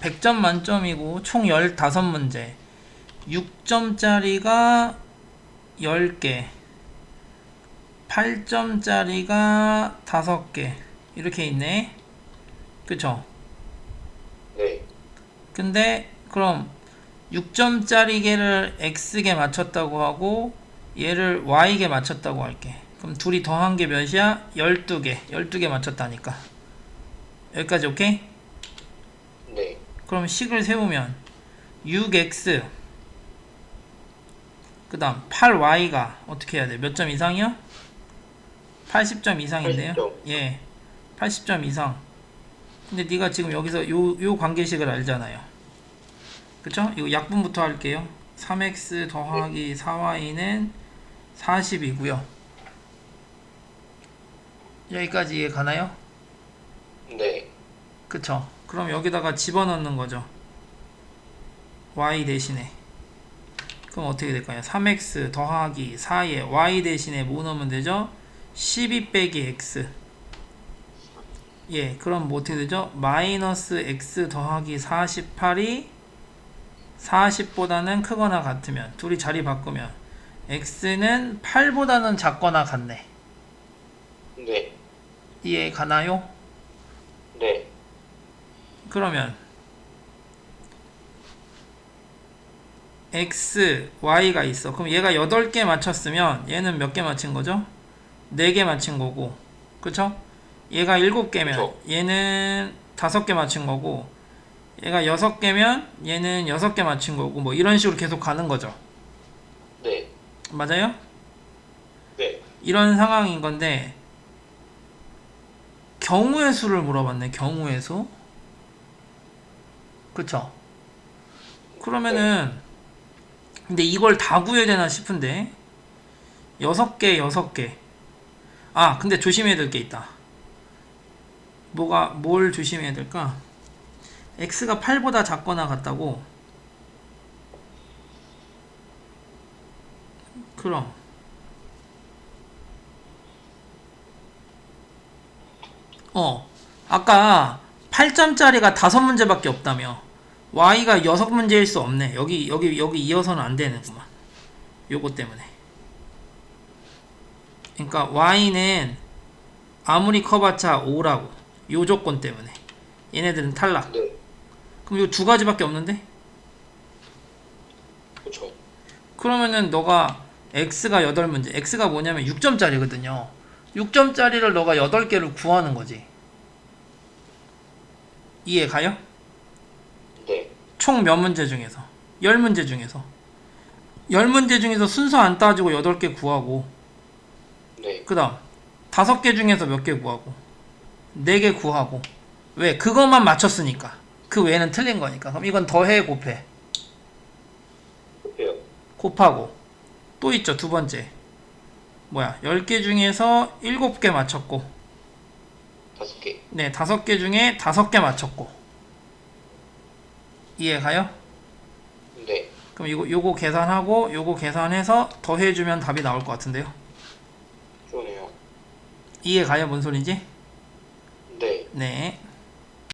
100점 만점이고 총 15문제 6점짜리가 10개 8점짜리가 5개 이렇게 있네 그쵸? 네. 근데 그럼 6점짜리 개를 x개 맞췄다고 하고 얘를 y개 맞췄다고 할게 그럼 둘이 더한 게 몇이야? 12개 12개 맞췄다니까 여기까지 오케이? 네. 그럼 식을 세우면 6x 그 다음 8y가 어떻게 해야 돼? 몇 점 이상이요? 80점 이상인데요? 80점. 예 80점 이상 근데 네가 지금 여기서 요, 요 관계식을 알잖아요 그쵸? 이거 약분부터 할게요 3x 더하기 4y는 40이고요 여기까지 이해 가나요? 네. 그쵸. 그럼 여기다가 집어넣는 거죠. y 대신에. 그럼 어떻게 될까요? 3x 더하기 4에 y 대신에 뭐 넣으면 되죠? 12 빼기 x. 예, 그럼 뭐 어떻게 되죠? 마이너스 x 더하기 48이 40보다는 크거나 같으면 둘이 자리 바꾸면 x는 8보다는 작거나 같네. 네. 이해 가나요? 네. 그러면 x, y가 있어. 그럼 얘가 8개 맞췄으면 얘는 몇 개 맞힌 거죠? 4개 맞힌 거고. 그쵸? 얘가 7개면 그쵸. 얘는 5개 맞힌 거고 얘가 6개면 얘는 6개 맞힌 거고 뭐 이런 식으로 계속 가는 거죠. 네. 맞아요? 네. 이런 상황인 건데 경우의 수를 물어봤네. 경우의 수. 그쵸? 그러면은 근데 이걸 다 구해야 되나 싶은데 여섯 개 여섯 개. 아 근데 조심해야 될 게 있다. 뭐가 뭘 조심해야 될까? x가 8보다 작거나 같다고. 그럼 어, 아까 8점짜리가 5문제밖에 없다며. Y가 6문제일 수 없네. 여기, 여기, 여기 이어서는 안 되는구만. 요거 때문에. 그러니까 y는 아무리 커봤자 5라고. 요 조건 때문에. 얘네들은 탈락. 네. 그럼 요 두 가지밖에 없는데? 그쵸. 그러면은 너가 x가 8문제, x가 뭐냐면 6점짜리거든요. 6점짜리를 너가 8개를 구하는 거지. 이해 가요? 네. 총몇 문제 중에서? 10문제 중에서. 10문제 중에서 순서 안 따지고 8개 구하고, 네. 그 다음, 5개 중에서 몇 개 구하고, 4개 구하고. 왜? 그것만 맞췄으니까. 그 외에는 틀린 거니까. 그럼 이건 더해, 곱해. 급해요. 곱하고 또 있죠 두 번째 뭐야 10개 중에서 7개 맞췄고 다섯 개. 네 5개 중에 5개 맞췄고 이해 가요? 네. 그럼 이거 요거 계산하고 요거 계산해서 더해주면 답이 나올 것 같은데요 좋네요. 이해 가요 뭔 소린지? 네. 네